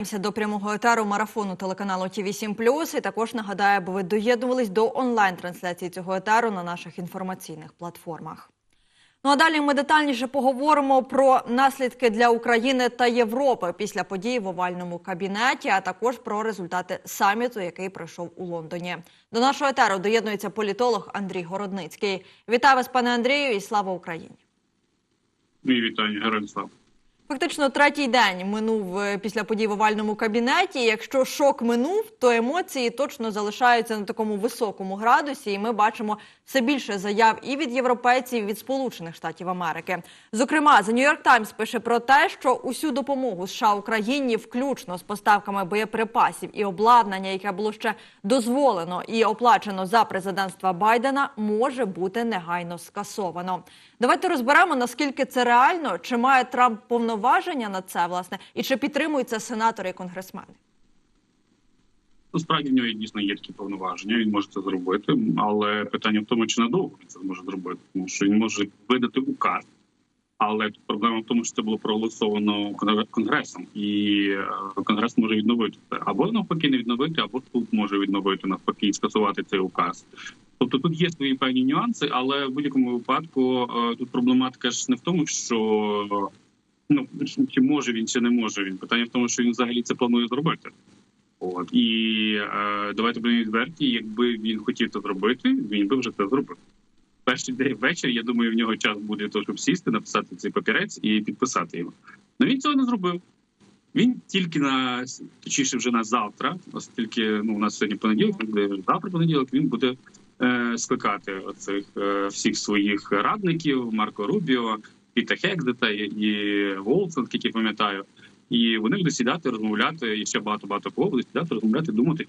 До прямого етеру марафону телеканалу ТВ 7 І також нагадаю, аби ви доєднувались до онлайн-трансляції цього етеру на наших інформаційних платформах. Ну а далі ми детальніше поговоримо про наслідки для України та Європи після подій в овальному кабінеті, а також про результати саміту, який пройшов у Лондоні. До нашого етеру доєднується політолог Андрій Городницький. Вітаю вас, пане Андрію, і слава Україні! Мій вітання, героям слава. Фактично третій день минув е, після подій в овальному кабінеті. Якщо шок минув, то емоції точно залишаються на такому високому градусі, і ми бачимо все більше заяв і від європейців, і від Сполучених Штатів Америки. Зокрема, The New York Times пише про те, що усю допомогу США Україні, включно з поставками боєприпасів і обладнання, яке було ще дозволено і оплачено за президентства Байдена, може бути негайно скасовано. Давайте розберемо наскільки це реально, чи має Трамп повноваження на це власне, і чи підтримують це сенатори і конгресмени. Насправді в нього дійсно є такі повноваження. Він може це зробити, але питання в тому, чи надовго він це зможе зробити, тому що він може видати указ. Але проблема в тому, що це було проголосовано конгресом, і е, конгрес може відновити це або навпаки не відновити, або суд може відновити навпаки і скасувати цей указ. Тобто тут є свої певні нюанси, але в будь-якому випадку е, тут проблематика ж не в тому, що ну чи може він, чи не може він. Питання в тому, що він взагалі це планує зробити. От і е, давайте будемо відверті. Якби він хотів це зробити, він би вже це зробив. Перший день ввечері, я думаю, в нього час буде того, щоб сісти, написати цей папірець і підписати його. Ну він цього не зробив. Він тільки на точніше вже на завтра, оскільки ну у нас сьогодні понеділок, завтра понеділок. Він буде скликати оцих е, всіх своїх радників Марко Рубіо, Піта Хекдета і Волсон, які пам'ятаю. І вони будуть сідати, розмовляти і ще багато багато кого будуть сідати, розмовляти, думати,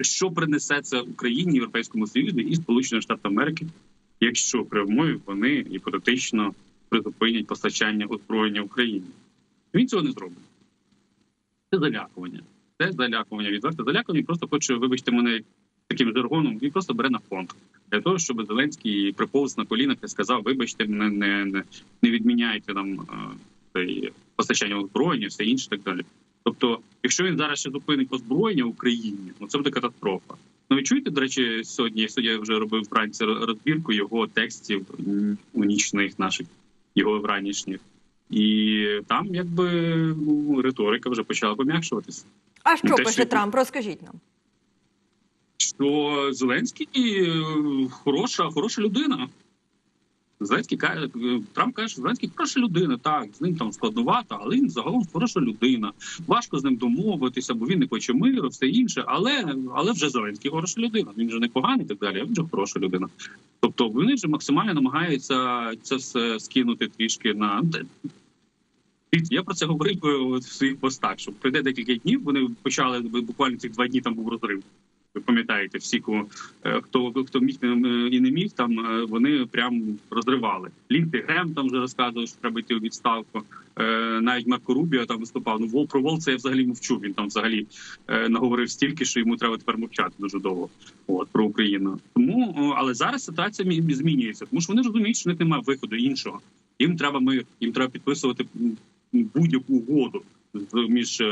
що принесе це Україні, Європейському Союзу і Сполучених Штатів Америки, якщо при умові вони гіпотетично призупинять постачання озброєння Україні. Він цього не зробить. Це залякування. Це залякування. Відверте залякування. Просто хоче, вибачте мене таким жаргоном. Він просто бере на фонд для того, щоб Зеленський приповз на колінах і сказав: Вибачте, не, не, не відміняйте нам цей постачання озброєння, все інше так далі. Тобто, якщо він зараз ще зупинить озброєння в Україні, ну це буде катастрофа. Ну ви чуєте, до речі, сьогодні сьогодні я вже робив вранці розбірку його текстів у нічних наших, його вранішніх. І там якби ну, риторика вже почала пом'якшуватися. А що Те, пише що... Трамп? Розкажіть нам. Що Зеленський е, хороша, хороша людина. Зеленський каже, Трамп каже, що Зеленський хороша людина. Так, з ним там складновато, але він загалом хороша людина. Важко з ним домовитися, бо він не хоче миру, все інше. Але але вже Зеленський хороша людина. Він вже не поганий і так далі. а Він вже хороша людина. Тобто вони вже максимально намагаються це все скинути трішки на я про це говорив в своїх постах. Що пройде декілька днів. Вони почали буквально цих два дні. Там був розрив. Ви пам'ятаєте, всі е, хто хто міг е, і не міг, там е, вони прям розривали. Лінти Грем там вже розказував, що треба йти у відставку. Навіть Марко Рубіо там виступав. Ну вол про вол це я взагалі мовчу. Він там взагалі наговорив стільки, що йому треба тепер мовчати дуже довго. От про Україну. Тому але зараз ситуація змінюється, тому що вони розуміють, що в них немає виходу іншого. Їм треба мир, їм треба підписувати будь-яку угоду між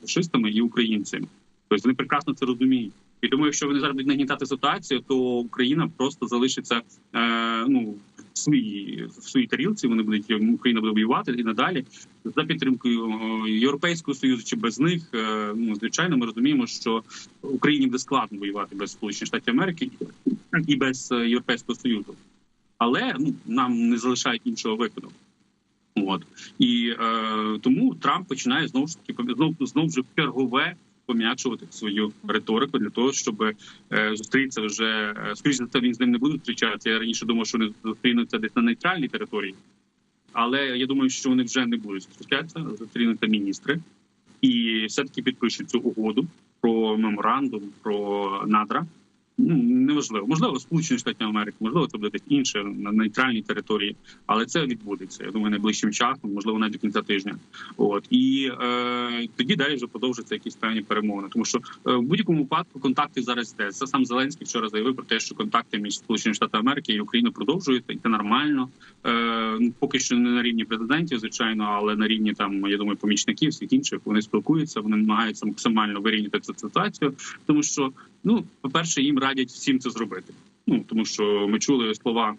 фашистами і українцями. Тобто вони прекрасно це розуміють. І тому, якщо вони зараз будуть нагнітати ситуацію, то Україна просто залишиться е, ну в своїй в своїй тарілці. Вони будуть Україна буде воювати і надалі за підтримкою е, Європейського союзу чи без них. Е, ну звичайно, ми розуміємо, що Україні буде складно воювати без Сполучених Штатів Америки і без е, Європейського союзу, але ну нам не залишають іншого виходу. От і е, тому Трамп починає знову ж таки знов, знов вже чергове пом'якшувати свою риторику для того, щоб е, зустрітися вже е, скоріше за це він з ним не буде зустрічатися. Я раніше думав, що вони зустрінуться десь на нейтральній території, але я думаю, що вони вже не будуть зустрічатися, зустрінуться міністри і все таки підпишуть цю угоду про меморандум про надра. Ну неважливо. Можливо, Сполучені Штати Америки, можливо, це буде десь інше на нейтральній території, але це відбудеться. Я думаю, найближчим часом, можливо, навіть до кінця тижня. От і е, тоді далі вже продовжаться якісь певні перемовини. Тому що е, в будь-якому випадку контакти зараз йде. Це сам Зеленський вчора заявив про те, що контакти між Сполученими Штатами Америки і Україною продовжуються, і це нормально. Е, ну, поки що не на рівні президентів, звичайно, але на рівні там я думаю, помічників всіх інших вони спілкуються, вони намагаються максимально вирівняти цю ситуацію, тому що ну, по перше, їм радять всім це зробити. Ну тому що ми чули слова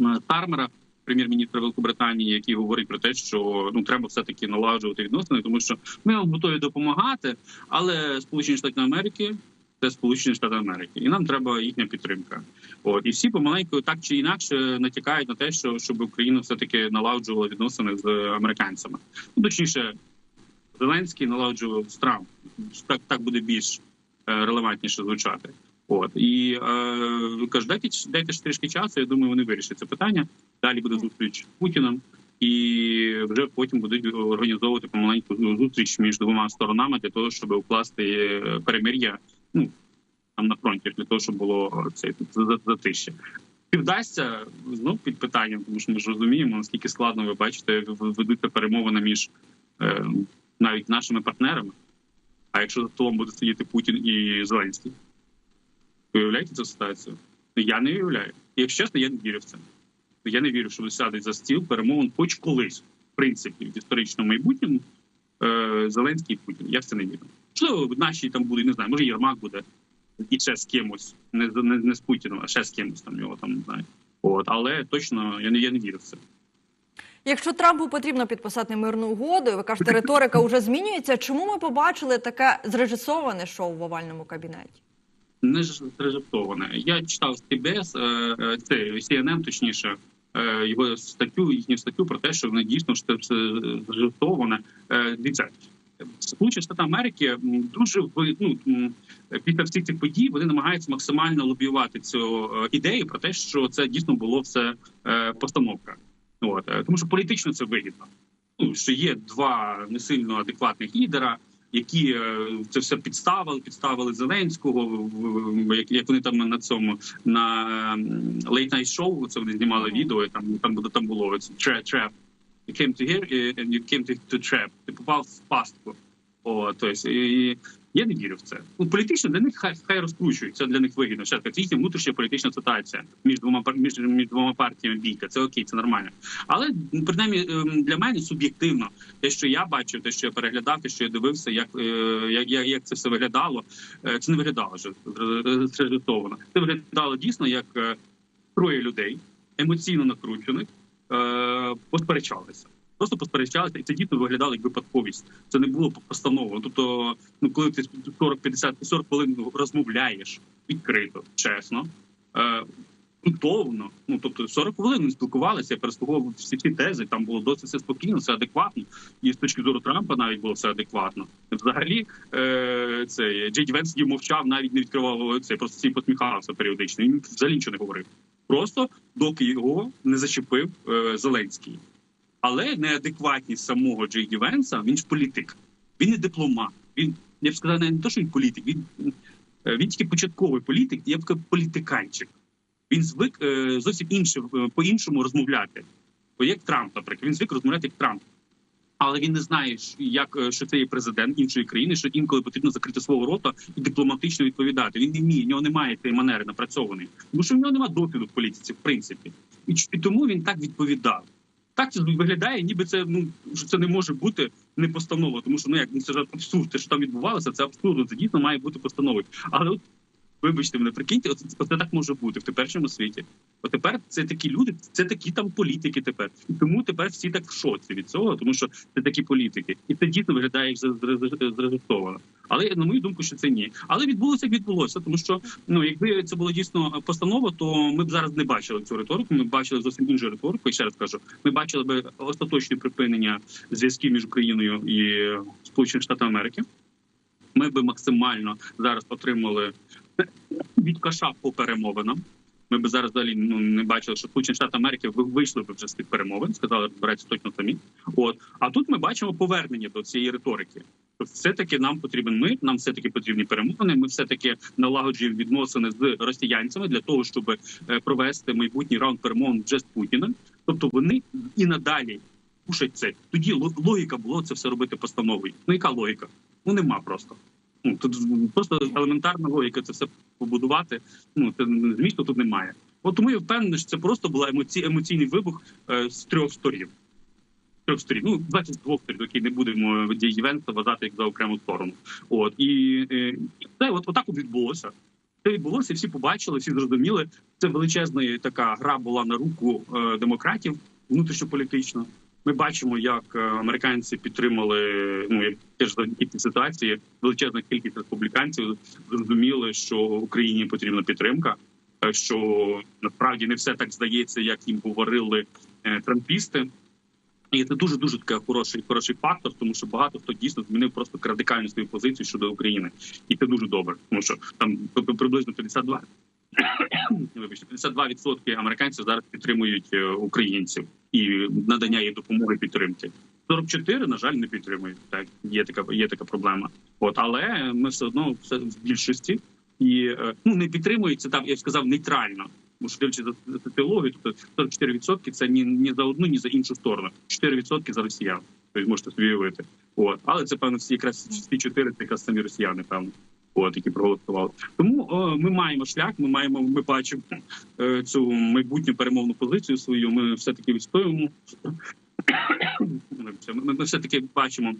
е, Тармера, прем'єр-міністра Великобританії, який говорить про те, що ну треба все таки налагоджувати відносини, тому що ми вам готові допомагати, але Сполучені Штати Америки. Це Сполучені Штати Америки, і нам треба їхня підтримка. От і всі помаленьку так чи інакше натякають на те, що щоб Україна все таки налагоджувала відносини з американцями. Ну точніше, Зеленський налагоджував з Трамп. Так так буде більш релевантніше звучати. От і е, кажу, дайте дайте ж трішки часу. Я думаю, вони вирішать це питання. Далі буде зустріч з Путіним, і вже потім будуть організовувати помаленьку зустріч між двома сторонами для того, щоб укласти е, перемир'я. Ну там на фронті для того, щоб було це затище. Чи вдасться знов під питанням, тому що ми ж розуміємо, наскільки складно ви бачите, ведуться перемовини між е, навіть нашими партнерами. А якщо за столом буде сидіти Путін і Зеленський, уявляєте цю ситуацію? Я не уявляю. І якщо чесно, я не вірю в це. Я не вірю, що ви сядуть за стіл перемовин хоч колись, в принципі, в історичному майбутньому е, Зеленський і Путін. Я в це не вірю. Можливо, наші там будуть, не знаю, може Єрмак буде і ще з кимось, не, не, не з Путіном, а ще з кимось там його там не знаю. От, але точно я не я не вірю в це. Якщо Трампу потрібно підписати мирну угоду, і ви кажете, риторика вже змінюється. Чому ми побачили таке зрежисоване шоу в овальному кабінеті? Не ж зрежисоване. Я читав з ТБС, е, це CNN, точніше, е, його статтю, їхню статтю про те, що вони дійсно що це зрежисоване. Е, Дивіться, Сполучені Штати Америки дуже ну, після всіх цих подій вони намагаються максимально лобіювати цю ідею про те, що це дійсно було все постановка. От тому, що політично це вигідно. Ну що є два не сильно адекватних лідера, які це все підставили, підставили Зеленського. як, як вони там на цьому на Late Night Show, Це вони знімали відео. і Там там там було trap. You came to here and you came to, to trap. Ти попав в пастку. О, тобто, і, я не вірю в це. Ну, політично для них хай хай розкручують. Це для них вигідно. Ще це їхня внутрішня політична ситуація між двома між, між двома партіями бійка. Це окей, це нормально. Але принаймні для мене суб'єктивно, те, що я бачив, те, що я переглядав, те, що я дивився, як як, як, як це все виглядало. Це не виглядало вже зрежисовано. Це виглядало дійсно як троє людей емоційно накручених, посперечалися просто посперечалися, і це дійсно виглядало як випадковість. Це не було постаново. Тобто, ну коли ти 40-50 40 хвилин розмовляєш відкрито, чесно. Е, Готовно, ну тобто 40 хвилин спілкувалися, я переслуховував всі ці тези. Там було досить все спокійно, все адекватно. І з точки зору Трампа навіть було все адекватно. Взагалі, е, цей Джей Венс мовчав, навіть не відкривав це, просто всі посміхався періодично. Він взагалі нічого не говорив. Просто доки його не зачепив е, Зеленський але неадекватність самого Джей Ді Венса, він ж політик, він не дипломат. Він я б сказав, не то, що він політик, він е, він тільки початковий політик, я б сказав, політиканчик. Він звик е, зовсім інше е, по-іншому розмовляти. Бо як Трамп, наприклад, він звик розмовляти як Трамп. Але він не знає, як що це є президент іншої країни, що інколи потрібно закрити свого рота і дипломатично відповідати. Він не вміє, в нього немає цієї манери напрацьованої, тому що в нього немає досвіду в політиці, в принципі, і, і тому він так відповідав так це виглядає, ніби це ну що це не може бути не постанова, тому що ну як ну, це ж абсурд, те, що там відбувалося, це абсурдно. Це дійсно має бути постановою. Але от вибачте мене, прикиньте, оце, оце так може бути в теперішньому світі. От тепер це такі люди, це такі там політики. Тепер тому тепер всі так в шоці від цього, тому що це такі політики, і це дійсно виглядає як зрежисовано. Але на мою думку, що це ні. Але відбулося як відбулося, тому що ну якби це було дійсно постанова, то ми б зараз не бачили цю риторику. Ми б бачили зовсім іншу риторику. І ще раз кажу, ми бачили би остаточне припинення зв'язків між Україною і Сполученими Штатами Америки. Ми би максимально зараз отримали від каша по перемовинам. Ми б зараз далі ну не бачили, що Сполучені Штати Америки вийшли б вже з тих перемовин, сказали, розбирайтеся точно самі. От а тут ми бачимо повернення до цієї риторики. Все-таки нам потрібен мир, нам все-таки потрібні перемовини. Ми все-таки налагоджуємо відносини з росіянцями для того, щоб е, провести майбутній раунд перемовин вже з Путіним. Тобто вони і надалі пушать це. Тоді ло- логіка було це все робити постановою. Ну яка логіка? Ну нема просто. Ну тут просто елементарна логіка це все побудувати. Ну це змісту тут немає. От тому я впевнений, що це просто була емоці... емоційний вибух е, з трьох сторін. З Трьох сторін, ну 22 сторін, які не будемо дієвент вважати як за окрему сторону. От і, е, це от отак от відбулося. Це відбулося, всі побачили, всі зрозуміли. Це величезна така гра була на руку е, демократів внутрішньополітично. Ми бачимо, як е, американці підтримали ну як теж за такі ситуації. Величезна кількість республіканців зрозуміли, що Україні потрібна підтримка. е, Що насправді не все так здається, як їм говорили е, трампісти. І це дуже дуже такий хороший хороший фактор, тому що багато хто дійсно змінив просто радикальну свою позицію щодо України, і це дуже добре, тому що там приблизно 52 вибачте, 52% американців зараз підтримують е, українців і надання їй допомоги підтримки. 44, на жаль, не підтримують. Так є така є така проблема. От але ми все одно все в більшості і е, ну не підтримують це там. Я б сказав нейтрально. Дивлячись за соціологію, тобто 44% це ні, ні за одну, ні за іншу сторону. 4% за росіян. Тобто можете собі уявити. От але це певно всі якраз ці 4 це якраз самі росіяни, певно. От які проголосували. Тому о, ми маємо шлях. Ми маємо. Ми бачимо е, цю майбутню перемовну позицію свою. Ми все таки відстоюємо. Ми, ми все таки бачимо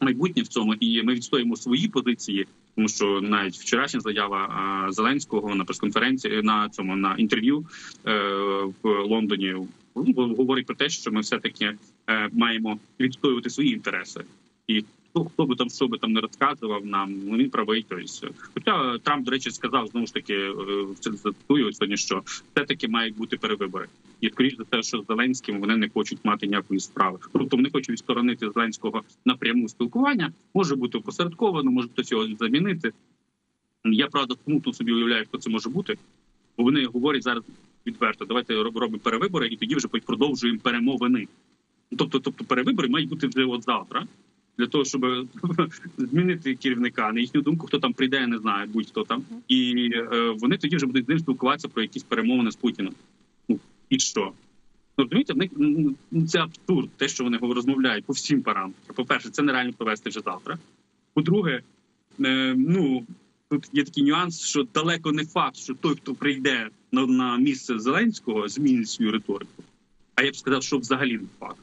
майбутнє в цьому, і ми відстоїмо свої позиції. Тому що навіть вчорашня заява Зеленського на прес-конференції на цьому на інтерв'ю е, в Лондоні ну, говорить про те, що ми все таки е, маємо відстоювати свої інтереси, і хто, хто би там що би там не розказував нам, ну він правий. Тобто, хоча Трамп, до речі, сказав знову ж таки е, цитую сьогодні, що все таки мають бути перевибори, і скоріш за те, що з Зеленським вони не хочуть мати ніякої справи. Тобто вони хочуть відсторонити Зеленського напряму спілкування. Може бути опосередковано, може хтось його замінити. Я правда смутно собі уявляю, хто це може бути, бо вони говорять зараз відверто. Давайте робимо перевибори, і тоді вже продовжуємо перемовини. Тобто, тобто перевибори мають бути вже от завтра. Для того щоб змінити керівника, на їхню думку, хто там прийде, я не знаю, будь-хто там, і е, вони тоді вже будуть з ним спілкуватися про якісь перемовини з Путіним. Ну і що? Ну, розумієте, в них це абсурд, те, що вони розмовляють по всім параметрам. По-перше, це нереально провести вже завтра. По-друге, е, ну тут є такий нюанс, що далеко не факт, що той, хто прийде на, на місце Зеленського, змінить свою риторику. А я б сказав, що взагалі не факт.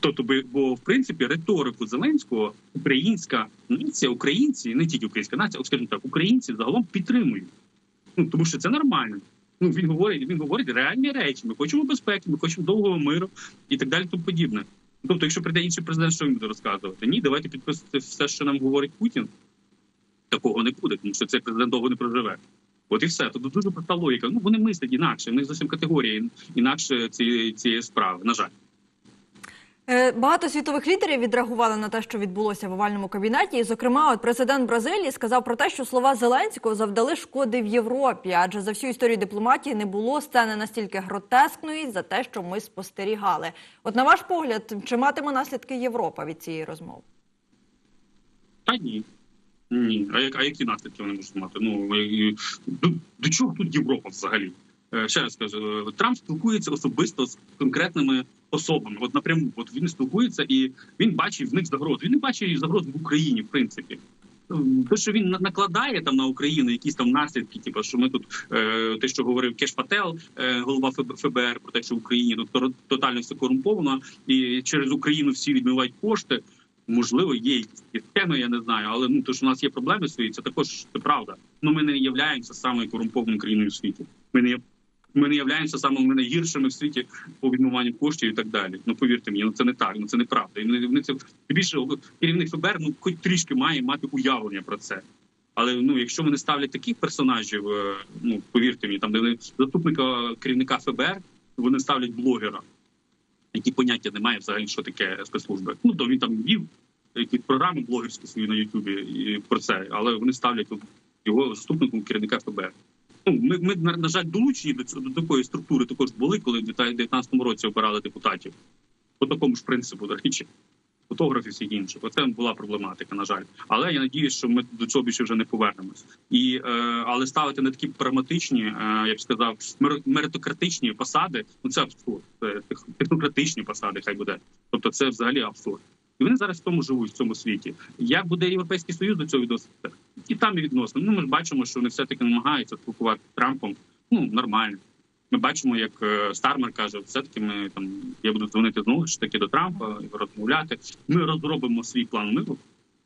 Тобто, бо в принципі риторику Зеленського українська нація, українці, не тільки українська нація, скажімо так, українці загалом підтримують. Ну тому що це нормально. Ну він говорить, він говорить реальні речі. Ми хочемо безпеки, ми хочемо довгого миру і так далі. Тому подібне. Тобто, якщо прийде інший президент, що він буде розказувати? Ні, давайте підписувати все, що нам говорить Путін. Такого не буде, тому що цей президент довго не проживе. От і все. Тобто дуже проста логіка. Ну вони мислять інакше. В них зовсім категорії інакше цієї цієї справи. На жаль. Е, Багато світових лідерів відреагували на те, що відбулося в овальному кабінеті. І, зокрема, от президент Бразилії сказав про те, що слова Зеленського завдали шкоди в Європі, адже за всю історію дипломатії не було сцени настільки гротескної за те, що ми спостерігали. От на ваш погляд, чи матиме наслідки Європа від цієї розмови? Та ні. Ні. А, як, а які наслідки вони можуть мати? Ну до, до чого тут Європа взагалі? Е, Ще раз кажу, е, Трамп спілкується особисто з конкретними особами. От напряму, от він спілкується і він бачить в них загрозу. Він не бачить загроз в Україні, в принципі. Ем, Те, що він на- накладає там на Україну якісь там наслідки, типу, що ми тут е, те, що говорив Кеш Пател, е, голова ФБ- ФБР, про те, що в Україні тут тотально все корумповано, і через Україну всі відмивають кошти. Можливо, є якісь схеми, я не знаю, але ну то що у нас є проблеми свої, це також це правда. Ну ми не являємося самою корумпованою країною у світі. Ми не ми не являємося самими найгіршими в світі по відмиванню коштів і так далі. Ну повірте мені, ну це не так, ну це неправда. І вони, це більше керівник ФБР, ну хоч трішки має мати уявлення про це. Але ну, якщо вони ставлять таких персонажів, е, ну повірте мені, там де вони заступника керівника ФБР, вони ставлять блогера, які поняття не має взагалі, що таке спецслужби. Ну то він там вів якісь програми блогерські свої на Ютубі про це, але вони ставлять його заступником керівника ФБР. Ну, ми, ми на, жаль, долучені до цього до такої структури також були, коли в 2019 році обирали депутатів по такому ж принципу, до речі. фотографів всіх інших. Оце була проблематика, на жаль. Але я надіюсь, що ми до цього більше вже не повернемось. І е, але ставити на такі прагматичні, е, я б сказав, меритократичні посади. Ну це абсурд. Це технократичні посади, хай буде. Тобто, це взагалі абсурд. І вони зараз в тому живуть в цьому світі. Як буде європейський союз до цього відноситися? І там і відносно. Ну ми ж бачимо, що вони все таки намагаються спілкуватися з Трампом. Ну нормально. Ми бачимо, як е, Стармер каже, все таки ми там я буду дзвонити знову ж таки до Трампа і розмовляти. Ми розробимо свій план миру.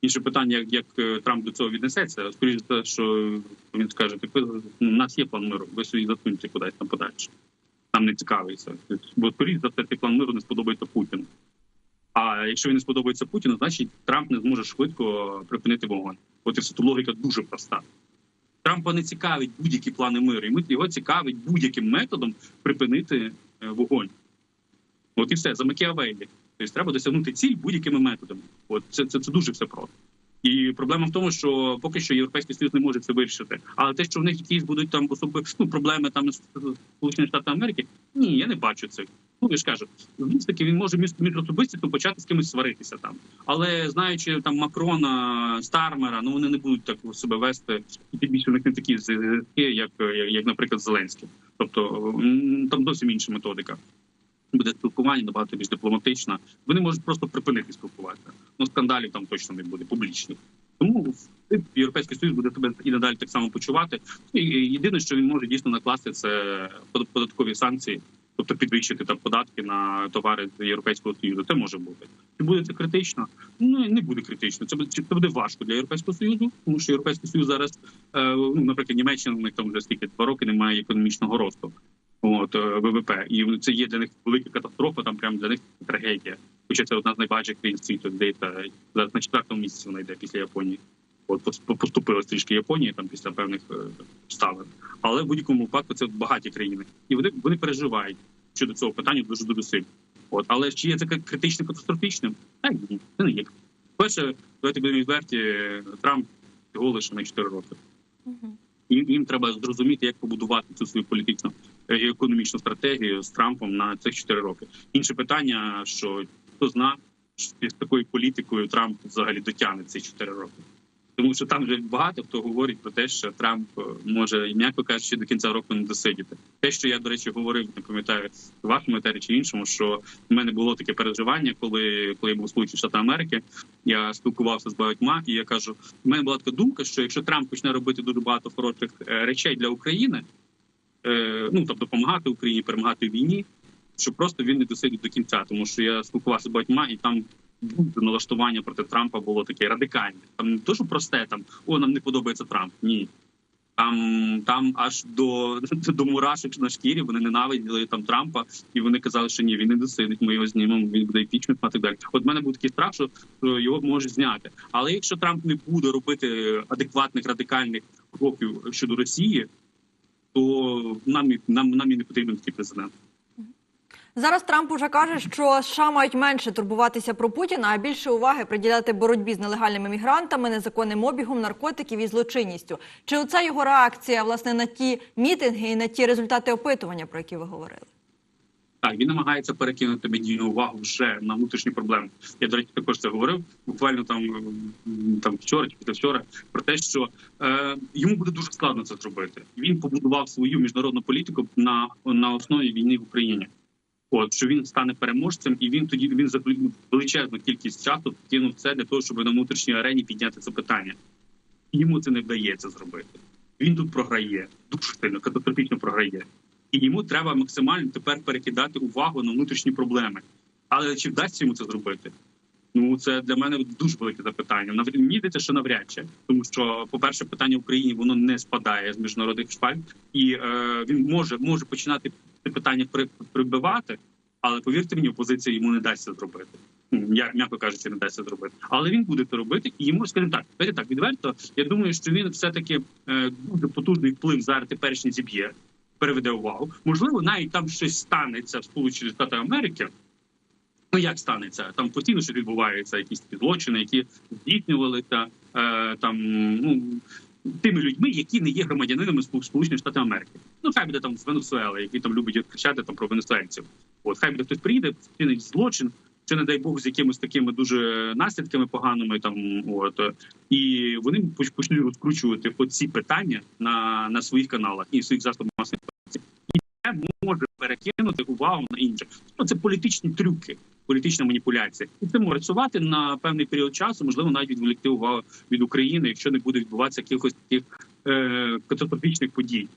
Інше питання, як, як е, Трамп до цього віднесеться, скоріш за те, що він скаже: так ви ну, у нас є план миру, ви собі засуньте кудись там подальше. Нам не цікавиться. Бо скоріш за все, цей план миру не сподобається Путіну. А якщо він не сподобається Путіну, значить Трамп не зможе швидко припинити вогонь. От і все тут логіка дуже проста. Трампа не цікавить будь-які плани миру, йому його цікавить будь-яким методом припинити е, вогонь. От і все за Макіавеллі. Тобто треба досягнути ціль будь-якими методами. От це, це, це дуже все просто. І проблема в тому, що поки що європейський союз не може це вирішити. Але те, що в них якісь будуть там особи ну, проблеми там з Сполучених Штатів Америки, ні, я не бачу цих. Ну я ж кажу, знову ж таки він може між між особистістю почати з кимось сваритися там. Але знаючи там Макрона, Стармера, ну вони не будуть так себе вести, і тим більше них не такі як, як, наприклад, Зеленський. Тобто там зовсім інша методика. Буде спілкування набагато більш дипломатична. Вони можуть просто припинити спілкуватися. Ну скандалів там точно не буде публічних. Тому європейський союз буде себе і надалі так само почувати. І єдине, що він може дійсно накласти, це податкові санкції, тобто підвищити там податки на товари з європейського союзу. Це може бути. Чи буде це критично? Ну не буде критично. Це буде це буде важко для європейського союзу, тому що європейський союз зараз, е, ну наприклад, Німеччина у них там вже скільки два роки немає економічного росту. От е, ВВП, і це є для них велика катастрофа. Там прям для них трагедія. Хоча це одна з найбагатших країн світу, здається, зараз на четвертому місці вона йде після Японії. От пос- поступила трішки Японії там після певних е, обставин. Але в будь-якому випадку це багаті країни, і вони вони переживають щодо цього питання дуже дуже сильно. От але чи є це критично катастрофічним? Так ні, це не є. Перше, давайте будемо відверті. Трамп його лише на 4 роки. Їм, їм треба зрозуміти, як побудувати цю свою політичну е, і економічну стратегію з Трампом на цих 4 роки. Інше питання, що хто зна, з такою політикою Трамп взагалі дотягне ці 4 роки. Тому що там вже багато хто говорить про те, що Трамп е, може, м'яко кажучи, до кінця року не досидіти. Те, що я, до речі, говорив, не пам'ятаю в вашому етері чи іншому, що в мене було таке переживання, коли, коли я був Сполучені Штати Америки. Я спілкувався з багатьма, і я кажу: в мене була така думка, що якщо Трамп почне робити дуже багато хороших е, речей для України, е, ну тобто допомагати Україні, перемагати війні, що просто він не досидить до кінця, тому що я спілкувався з багатьма, і там налаштування проти Трампа було таке радикальне. Там не то, що просте, там о, нам не подобається Трамп. Ні. Там там аж до до мурашок на шкірі вони ненавиділи там Трампа, і вони казали, що ні, він не досидить. Ми його знімемо. Він буде імпічмент і так далі. От в мене був такий страх, що його можуть зняти. Але якщо Трамп не буде робити адекватних радикальних кроків щодо Росії, то нам нам нам і не потрібен такий президент. Зараз Трамп уже каже, що США мають менше турбуватися про Путіна, а більше уваги приділяти боротьбі з нелегальними мігрантами, незаконним обігом наркотиків і злочинністю. Чи оце його реакція власне на ті мітинги і на ті результати опитування, про які ви говорили? Так, він намагається перекинути медійну увагу вже на внутрішні проблеми. Я до речі, також це говорив буквально там там вчора чи вчора про те, що е, йому буде дуже складно це зробити. Він побудував свою міжнародну політику на, на основі війни в Україні. От що він стане переможцем, і він тоді він за величезну кількість часу кинув це для того, щоб на внутрішній арені підняти це питання. Йому це не вдається зробити. Він тут програє дуже сильно, катастрофічно програє і йому треба максимально тепер перекидати увагу на внутрішні проблеми. Але чи вдасться йому це зробити? Ну це для мене дуже велике запитання. Навряд мені здається, що навряд чи, тому що, по-перше, питання в Україні воно не спадає з міжнародних шпаль, і е, він може може починати питання прибивати, але повірте мені, опозиція йому не дасть це зробити. Я м'яко кажучи, не дасть це зробити, але він буде це робити, і йому скажімо так, давайте так відверто. Я думаю, що він все таки е, дуже потужний вплив зараз теперішній зіб'є переведе увагу. Можливо, навіть там щось станеться в Сполучених Штатах Америки. Ну як станеться? Там постійно що відбуваються якісь злочини, які здійснювалися е, там ну тими людьми, які не є громадянинами Спол- Сполучених Штатів Америки. Ну хай буде там з Венесуели, які там люблять кричати там про венесуельців. От хай буде хтось приїде, вчинить злочин. чи не дай Бог з якимись такими дуже наслідками поганими. Там от і вони поч- почнуть розкручувати оці питання на, на своїх каналах і своїх засобах масової інформації. І це може перекинути увагу на інше. Ну, це політичні трюки, політична маніпуляція, і це може працювати на певний період часу, можливо, навіть відволікти увагу від України, якщо не буде відбуватися якихось таких е, катастрофічних подій.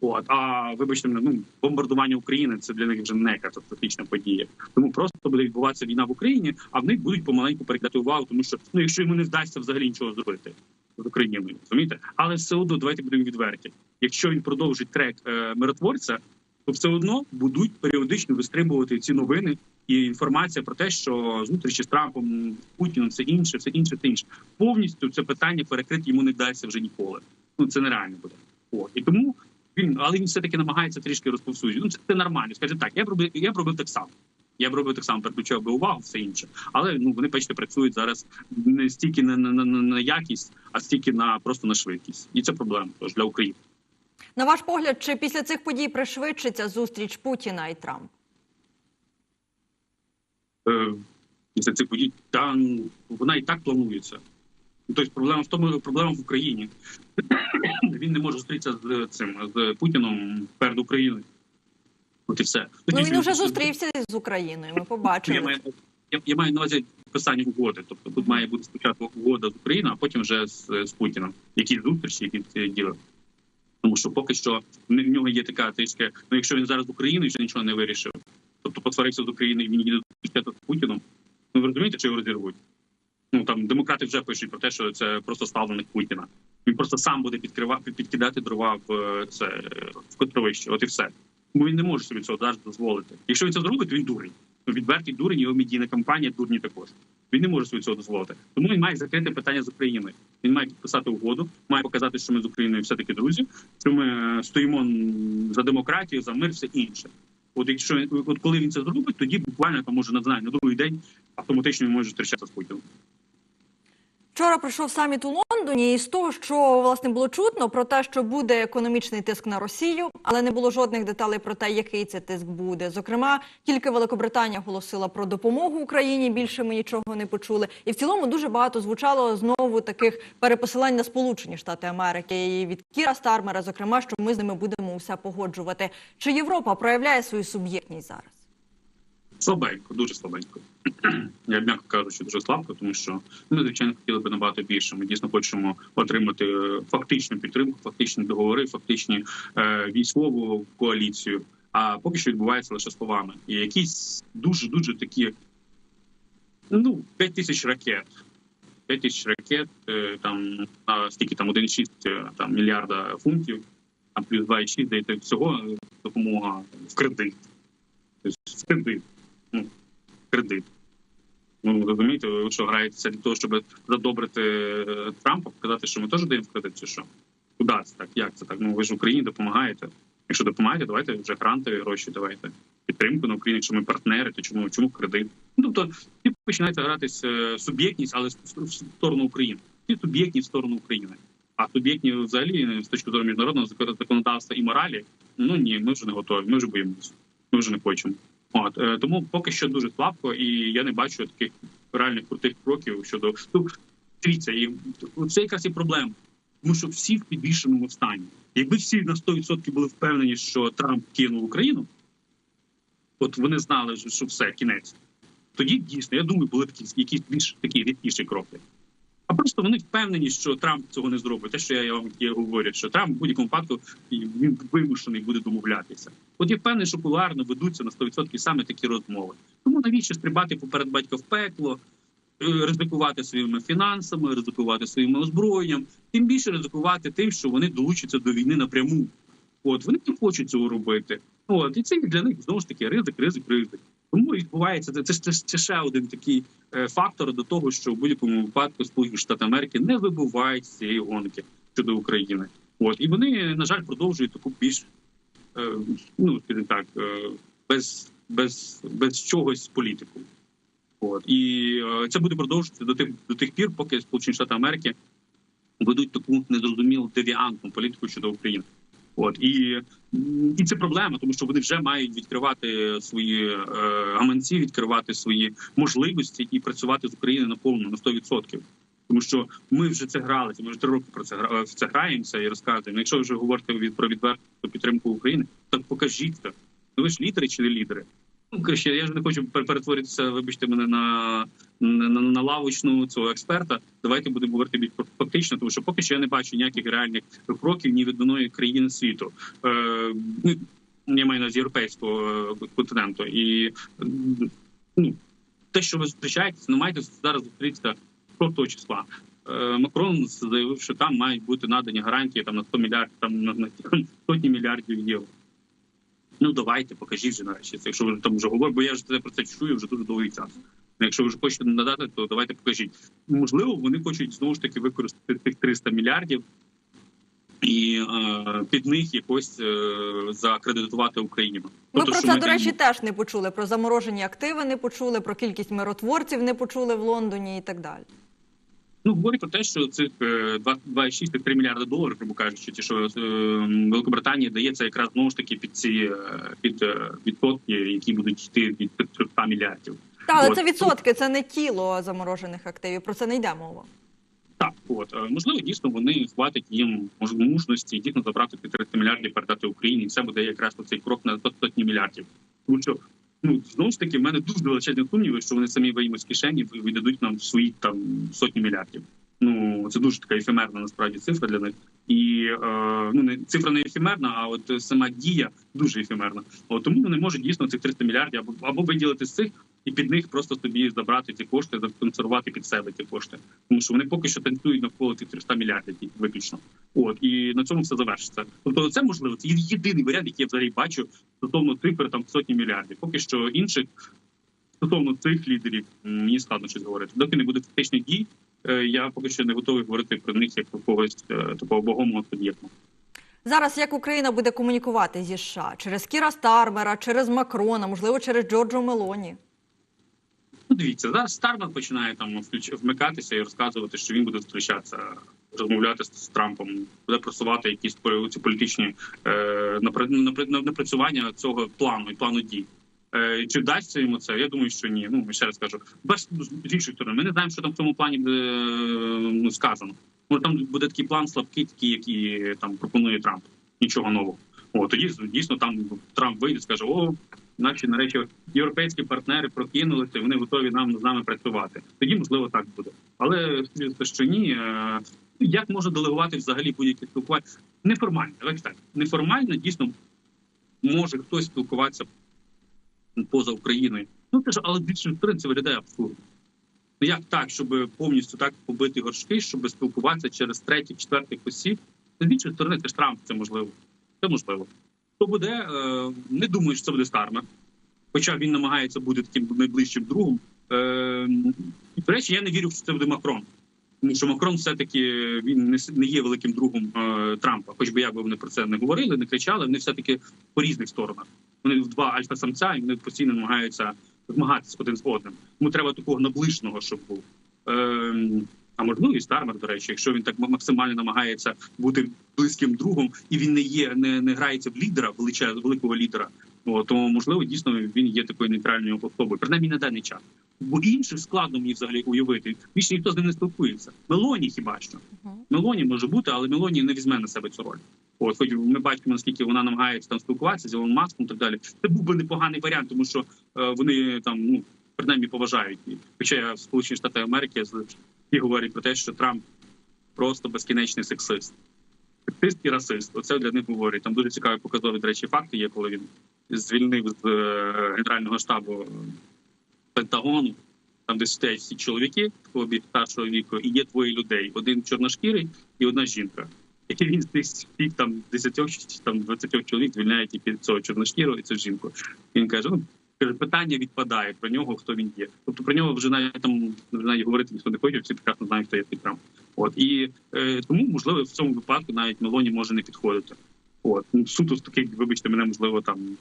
От а вибачте мене, ну бомбардування України це для них вже не катастрофічна подія. Тому просто буде відбуватися війна в Україні, а в них будуть помаленьку перекидати увагу, тому що ну якщо йому не вдасться взагалі нічого зробити з Україною, розумієте? Але все одно давайте будемо відверті. Якщо він продовжить трек е, миротворця, то все одно будуть періодично вистрибувати ці новини і інформація про те, що зустрічі з Трампом, Путіним, все інше, все інше, все інше. Повністю це питання перекрити йому не вдасться вже ніколи. Ну це нереально буде. От і тому він, але він все таки намагається трішки розповсюджувати. Ну це, це нормально. Скаже так, я б робив, я б робив так само. Я б робив так само, переключав би увагу, все інше. Але ну вони бачите, працюють зараз не стільки на, на, на, на якість, а стільки на просто на швидкість. І це проблема тож для України. На ваш погляд, чи після цих подій пришвидшиться зустріч Путіна і Трампа? Е, після цих подій та ну, вона і так планується. Ну, Тобто проблема в тому, проблема в Україні. Він не може зустрітися з цим з Путіном перед Україною. От і все. Ну Тоді він вже зустрівся з Україною. Ми Я маю, я, я маю на увазі підписання угоди. Тобто тут має бути спочатку угода з Україною, а потім вже з, з Путіним. Які зустрічі, які це діли. Тому що поки що в нього є така трішки, ну якщо він зараз в Україні ще нічого не вирішив, тобто посварився з Україною, він їде зустрічати з Путіном. Ну ви розумієте, чи його розірвуть? Ну там демократи вже пишуть про те, що це просто ставленик Путіна. Він просто сам буде підкривати, підкидати дрова в е, це в котровище. От і все. Тому він не може собі цього зараз дозволити. Якщо він це зробить, він дурень. Ну, відвертий дурень, його медійна кампанія дурні також. Він не може собі цього дозволити. Тому він має закрити питання з Україною. Він має підписати угоду, має показати, що ми з Україною все таки друзі, що ми е, стоїмо за демократію, за мир, все інше. От якщо от коли він це зробить, тоді буквально там може не знаю, на другий день автоматично він може зустрічатися з Путіним. Вчора пройшов саміт у Лондоні, і з того, що власне було чутно про те, що буде економічний тиск на Росію, але не було жодних деталей про те, який це тиск буде. Зокрема, тільки Великобританія оголосила про допомогу Україні. Більше ми нічого не почули. І в цілому дуже багато звучало знову таких перепосилань на Сполучені Штати Америки і від Кіра Стармера, зокрема, що ми з ними будемо усе погоджувати. Чи Європа проявляє свою суб'єктність зараз? Слабенько, дуже слабенько. Я м'яко кажучи, дуже слабко, тому що ми звичайно хотіли би набагато більше. Ми дійсно хочемо отримати е, фактичну підтримку, фактичні договори, фактичні е, військову коаліцію. А поки що відбувається лише словами. І якісь дуже дуже такі ну 5 тисяч ракет. 5 тисяч ракет, е, там на стільки там 1,6 е, там мільярда фунтів, а плюс 2,6 даєте всього допомога в кредит. Тобто в кредит. Ну, кредит. Ну, розумієте, ви що граєтеся для того, щоб задобрити е, Трампа, показати, що ми теж даємо кредит, чи що? Куди це так? Як це так? Ну ви ж Україні допомагаєте. Якщо допомагаєте, давайте вже грантові гроші, давайте. Підтримку на Україні, якщо ми партнери, то чому, чому кредит? Ну, тобто, ви починаєте гратись е, суб'єктність, але в сторону України. І суб'єктність в сторону України. А суб'єктні взагалі з точки зору міжнародного законодавства і моралі, ну ні, ми вже не готові, ми вже боїмося, ми вже не хочемо. От е, тому поки що дуже слабко, і я не бачу таких реальних крутих кроків щодо ну, дивіться, і це якраз і проблема. Тому що всі в підвішеному стані. Якби всі на 100% були впевнені, що Трамп кинув Україну, от вони знали, що все, кінець. Тоді дійсно, я думаю, були такі якісь більш такі рідкіші кроки. А просто вони впевнені, що Трамп цього не зробить. Те, що я вам я говорю, що Трамп в будь-якому і він вимушений буде домовлятися. От я впевнений, що кулуарно ведуться на 100% саме такі розмови. Тому навіщо стрибати поперед батька в пекло, е, ризикувати своїми фінансами, ризикувати своїм озброєнням, тим більше ризикувати тим, що вони долучаться до війни напряму. От вони не хочуть цього робити. От і це для них знову ж таки ризик, ризик, ризик. Тому відбувається це, це, це, це ще один такий е, фактор до того, що в будь-якому випадку Сполучені Штати Америки не вибувають з цієї гонки щодо України. От і вони на жаль продовжують таку більш е, ну скажімо так, е, без, без, без чогось політику. От і е, це буде продовжуватися до тих до тих пір, поки Сполучені Штати Америки ведуть таку незрозумілу девіантну політику щодо України. От і, і це проблема, тому що вони вже мають відкривати свої е, гаманці, відкривати свої можливості і працювати з Україною на повну на 100%. Тому що ми вже це грали, Ми вже три роки про це в це граємося і розказуємо. Якщо ви вже говорите від про відверту підтримку України, так покажіть це. Ну ви ж лідери чи не лідери? Ну краще, я ж не хочу пер- перетворитися, вибачте мене на, на, на, лавочну цього експерта. Давайте будемо говорити більш фактично, тому що поки що я не бачу ніяких реальних кроків ні від одної країни світу. Е, ну, я маю на увазі європейського е, континенту. І ну, те, що ви зустрічаєтеся, не маєте зараз зустрітися 6 числа. Е, Макрон заявив, що там мають бути надані гарантії там на 100 мільярдів, там на сотні мільярдів євро. Ну давайте, покажіть вже нарешті. це, Якщо ви там вже говорите, бо я ж це про це чую вже дуже довгий час. Ну, Якщо ви вже хочете надати, то давайте покажіть. Можливо, вони хочуть знову ж таки використати тих 300 мільярдів і е, під них якось е, закредитувати Україну. Ми Тобто, про це, ми до речі, теж не почули. Про заморожені активи не почули, про кількість миротворців не почули в Лондоні і так далі. Ну, говорить про те, що цих е, 2,6-3 мільярди доларів, грубо кажучи, ті, що е, Великобританія дає якраз знову ж таки під ці е, під е, відсотки, які будуть йти від 300 мільярдів. Та, але От. це відсотки, це не тіло заморожених активів. Про це не йде мова. Так, от е, можливо, дійсно вони хватить їм мож- мужності дійсно забрати ті 300 мільярдів, передати Україні, і це буде якраз цей крок на сотні мільярдів. Тому що ну знову ж таки, в мене дуже величезні сумніви, що вони самі виймуть з кишені і віддадуть нам свої там сотні мільярдів. Ну це дуже така ефемерна насправді цифра для них. І е, ну не цифра не ефемерна, а от сама дія дуже ефемерна. От тому вони можуть дійсно цих 300 мільярдів або або виділити з цих і під них просто собі забрати ці кошти, законсервувати під себе ці кошти, тому що вони поки що танцюють навколо цих 300 мільярдів виключно. От і на цьому все завершиться. Тобто, це можливо. Це єдиний варіант, який я взагалі бачу стосовно цифр там сотні мільярдів. Поки що інших стосовно цих лідерів мені складно щось говорити. Доки не буде фактичних дій, е, я поки що не готовий говорити про них як про когось е, такого богомого суб'єкту. Зараз як Україна буде комунікувати зі США через Кіра Стармера, через Макрона, можливо, через Джорджо Мелоні. Ну, дивіться, зараз Стармер починає там вмикатися і розказувати, що він буде зустрічатися, розмовляти з, Трампом, буде просувати якісь ці політичні е, напра- напра- напрацювання цього плану і плану дій. Е, чи вдасться йому це? Я думаю, що ні. Ну ще раз кажу, без з іншої сторони, ми не знаємо, що там в цьому плані буде ну, сказано. Може, там буде такий план слабкий, такий, який там пропонує Трамп. Нічого нового. О, тоді дійсно там Трамп вийде, і скаже: о, наші нарешті європейські партнери прокинулися, вони готові нам з нами працювати. Тоді можливо так буде. Але що ні. е, Як можна делегувати взагалі будь-які спілкування? Неформально, давайте так. Неформально дійсно може хтось спілкуватися поза Україною. Ну це ж але більше сторони це виглядає абсурдно. Ну як так, щоб повністю так побити горшки, щоб спілкуватися через третіх, четвертих осіб? З іншої сторони, це ж Трамп, це можливо. Це можливо. Хто буде, е, не думаю, що це буде Стармер. Хоча він намагається бути таким найближчим другом. Е, до речі, я не вірю, що це буде Макрон. Тому що Макрон все-таки він не, є великим другом е, Трампа. Хоч би як би вони про це не говорили, не кричали, вони все-таки по різних сторонах. Вони два альфа-самця, і вони постійно намагаються змагатися один з одним. Тому треба такого наближеного, щоб був. А можливо, і Стармер, до речі, якщо він так максимально намагається бути близьким другом, і він не є, не, не грається в лідера, величезного великого лідера. О, то можливо, дійсно він є такою нейтральною особою, принаймні на даний час. Бо інших складно мені взагалі уявити. Більше ніхто з ним не спілкується. Мелоні хіба що Мгм. Мелоні може бути, але Мелоні не візьме на себе цю роль. От, хоч ми бачимо, наскільки вона намагається там спілкуватися з Ілон Маском і так далі. Це був би непоганий варіант, тому що е, вони там ну принаймні поважають. Хоча я в Сполучені Штати Америки з- і говорять про те, що Трамп просто безкінечний сексист. Сексист і расист. Оце для них говорять. Там дуже цікаві показові, до речі, факти є, коли він звільнив з е, генерального штабу Пентагону, там де стоять всі чоловіки такого старшого віку, і є двоє людей: один чорношкірий і одна жінка. І він з тих всіх там 10 чи там 20 чоловік звільняє тільки цього чорношкірого і цю жінку. Він каже: ну питання відпадає про нього, хто він є. Тобто про нього вже навіть там навіть говорити ніхто не хоче, всі прекрасно знають, хто є цей Трамп. От і е, тому, можливо, в цьому випадку навіть Мелоні може не підходити. От ну, суто з таких, вибачте, мене можливо там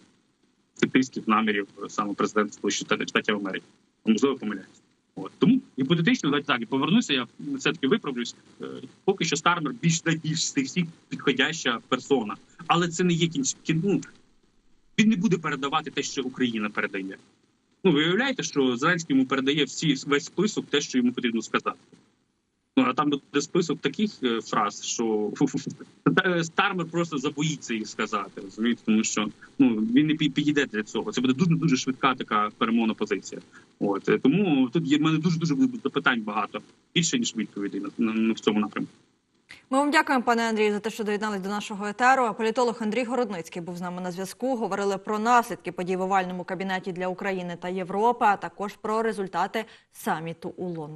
сепаратистських намірів саме президента Сполучених Штатів Америки. Можливо, помиляюся. От тому гіпотетично давайте так і повернуся. Я все таки виправлюсь. Е, Поки що Стармер більш найбільш з тих всіх підходяща персона, але це не є кінч... кін- ну, Він не буде передавати те, що Україна передає. Ну ви уявляєте, що Зеленський йому передає всі весь список, те, що йому потрібно сказати. Ну а там буде список таких е, фраз, що е, Стармер просто забоїться їх сказати, розумієте, тому що ну він не підійде для цього. Це буде дуже дуже швидка така перемовна позиція. От е, тому тут є в мене дуже дуже буде запитань багато більше ніж відповідей на, на в цьому напрямку. Ми вам дякуємо, пане Андрію, за те, що доєднались до нашого етеру. Політолог Андрій Городницький був з нами на зв'язку. Говорили про наслідки подій в овальному кабінеті для України та Європи, а також про результати саміту у Лондоні.